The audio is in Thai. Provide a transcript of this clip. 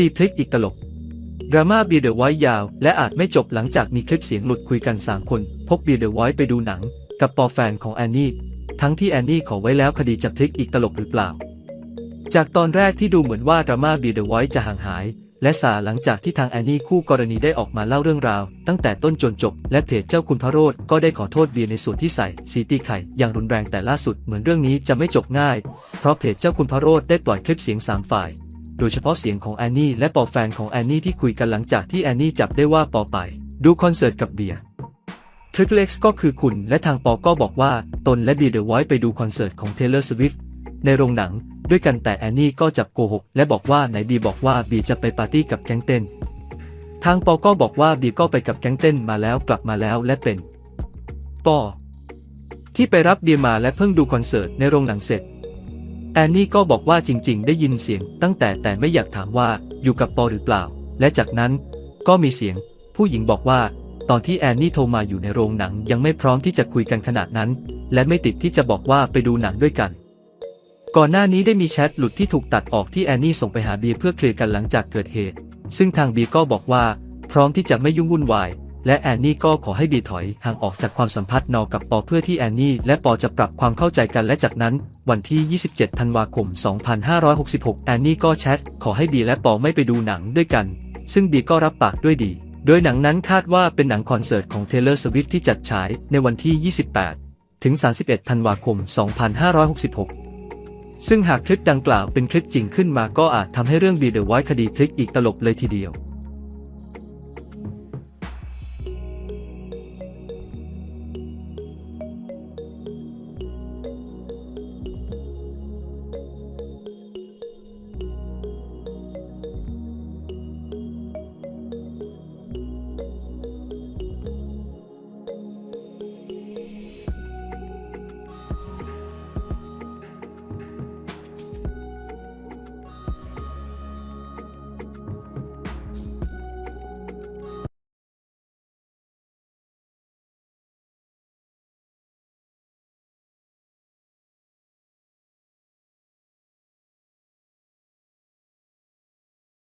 ดีพลิกอีกตลบดราม่าบีเดอะไวท์ยาว และอาจไม่จบหลังจากมีคลิปเสียงหลุดคุยกัน 3 คน พกบีเดอะไวท์ไปดูหนัง กับปอแฟนของแอนนี่ ทั้งที่แอนนี่ขอไว้แล้วคดีจะพลิกอีกตลบหรือเปล่า จากตอนแรกที่ดูเหมือนว่าดราม่าบีเดอะไวท์จะห่างหาย และสาหลังจากที่ทางแอนนี่คู่กรณีได้ออกมาเล่าเรื่องราว ตั้งแต่ต้นจนจบ และเพจเจ้าคุณพระโรธก็ได้ขอโทษเบียร์ในส่วนที่ใส่สีตีไข่อย่างรุนแรงแต่ล่าสุดเหมือนเรื่องนี้จะไม่จบง่าย เพราะเพจเจ้าคุณพระโรธได้ปล่อยคลิปเสียงสามฝ่าย โดยเฉพาะเสียงของแอนนี่และปอแฟนของแอนนี่ที่คุยกันหลังจากที่แอนนี่จับได้ว่าปอไป ดูคอนเสิร์ตกับเบียร์ทริคเล็กซ์ก็คือคุณและทางปอก็บอกว่าตนและเบียร์เดอะไวท์ไปดูคอนเสิร์ตของเทเลอร์สวิฟในโรงหนัง ด้วยกันแต่แอนนี่ก็จับโกหก และบอกว่าไหนบีบอกว่าบีจะไปปาร์ตี้กับแก๊งเต้น ทางปอก็บอกว่าบีก็ไปกับแก๊งเต้นมาแล้วกลับมาแล้วและเป็นปอที่ไปรับเบียร์มาและเพิ่งดูคอนเสิร์ตในโรงหนังเสร็จ แอนนี่ก็บอกว่าจริงๆ ได้ยินเสียงตั้งแต่แต่ไม่อยากถามว่าอยู่กับปอหรือเปล่า และจากนั้นก็มีเสียง ผู้หญิงบอกว่า ตอนที่แอนนี่โทรมาอยู่ในโรงหนังยังไม่พร้อมที่จะคุยกันขนาดนั้น และไม่ติดที่จะบอกว่าไปดูหนังด้วยกัน ก่อนหน้านี้ได้มีแชทหลุดที่ถูกตัดออกที่แอนนี่ส่งไปหาเบียร์เพื่อเคลียร์กันหลังจากเกิดเหตุ ซึ่งทางเบียร์ก็บอกว่า พร้อมที่จะไม่ยุ่งวุ่นวาย และแอนนี่ก็ขอให้บีถอยห่างออกจากความสัมพันธ์นอกับปอเพื่อที่แอนนี่และปอจะปรับความเข้าใจกันและจากนั้น วันที่ 27 ธันวาคม 2566 แอนนี่ก็แชทขอให้บีและปอไม่ไปดูหนังด้วยกัน ซึ่งบีก็รับปากด้วยดี โดยหนังนั้นคาดว่าเป็นหนังคอนเสิร์ตของ Taylor Swift ที่จัดฉายในวันที่ 28 ถึง 31 ธันวาคม 2566ซึ่งหากคลิปดังกล่าวเป็นคลิปจริงขึ้นมาก็อาจทำให้เรื่องบีเดอะไวท์คดีพลิกอีกตลบเลยทีเดียว